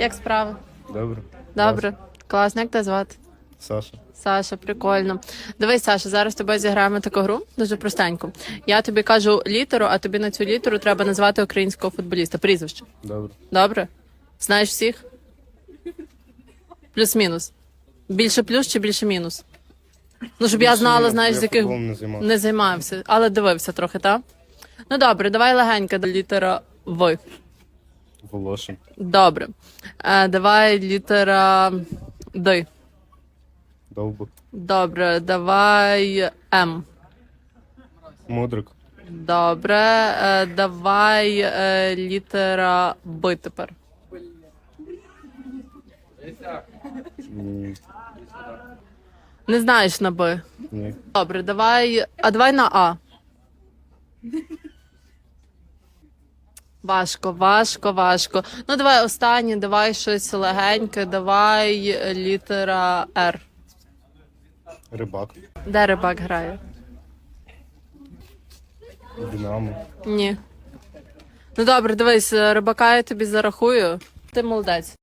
Як справи? Добре. Добре. Класно, як тебе звати? Саша. Саша, прикольно. Дивись, Саша, зараз з тобою зіграємо таку гру, дуже простеньку. Я тобі кажу літеру, а тобі на цю літеру треба назвати українського футболіста. Прізвище. Добре. Добре? Знаєш всіх? Плюс-мінус. Більше плюс чи більше мінус? Ну, щоб я знала, знаєш, з яких футболом не займався. не займався, але дивився трохи, так? Ну добре, давай легенько до літера В. Волошин. Добре. Е, давай літера Д. Довбик. Добре, давай М. Мудрик. Добре, е, давай е, літера Б тепер. М, Не знаєш на Б. Ні. Добре, давай. А давай на А. Важко, важко, важко. Ну, давай останнє, давай щось легеньке, давай літера Р. Рибак. Де рибак грає? Динамо. Ні. Ну добре, дивись, рибака я тобі зарахую. Ти молодець.